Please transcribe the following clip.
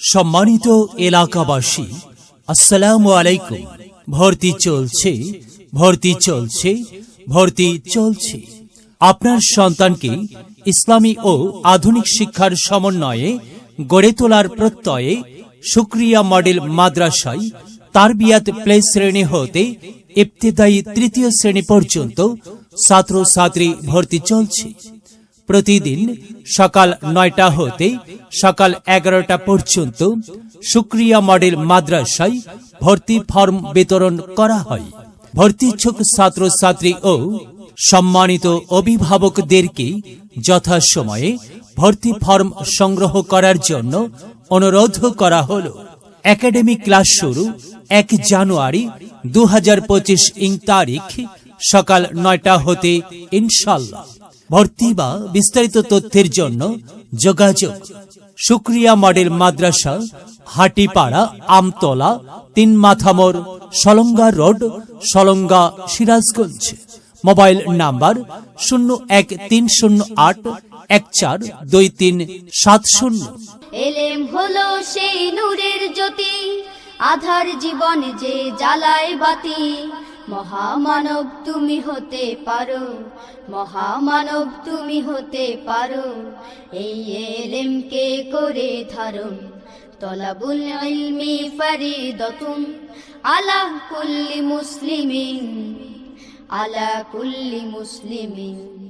সম্মানিত এলাকাবাসী, আসসালামু আলাইকুম। ভর্তি চলছে ভর্তি চলছে ভর্তি চলছে। আপনার সন্তানকে ইসলামী ও আধুনিক শিক্ষার সমন্বয়ে গড়ে তোলার প্রত্যয়ে সুক্রিয়া মডেল মাদ্রাসায় তারবিয়াত প্লে শ্রেণি হতে ইবতেদায়ী তৃতীয় শ্রেণি পর্যন্ত ছাত্রছাত্রী ভর্তি চলছে। প্রতিদিন সকাল নয়টা হতে সকাল এগারোটা পর্যন্ত সুক্রিয়া মডেল মাদ্রাসায় ভর্তি ফর্ম বিতরণ করা হয়। ভর্তি ইচ্ছুক ছাত্রছাত্রী ও সম্মানিত অভিভাবকদেরকে যথাসময়ে ভর্তি ফর্ম সংগ্রহ করার জন্য অনুরোধ করা হলো। একাডেমিক ক্লাস শুরু এক জানুয়ারি দু হাজার পঁচিশ ইং তারিখ সকাল নয়টা হতে ইনশাল্লাহ ভর্তি বা বিস্তারিত তথ্যের জন্য যোগাযোগ। সুক্রিয়া মডেল মাদ্রাসা, হাটিপাড়া, আমতলা, তিন মাথামোর Salanga road, Salanga Sirajganj. Mobile number শূন্য এক তিন শূন্য আট এক চার দুই তিন সাত শূন্য। এলেম হলো সেই নূরের জ্যোতি, আধার জীবন যে জ্বালায় বাতি। মহামানব তুমি হতে পারো, মহামানব তুমি হতে পারো। এই এলেমকে করে ধারণ, তলাবুল ইলমি ফারিদতুন আলা কুল্লি মুসলিমিন, আলা কুল্লি মুসলিমিন।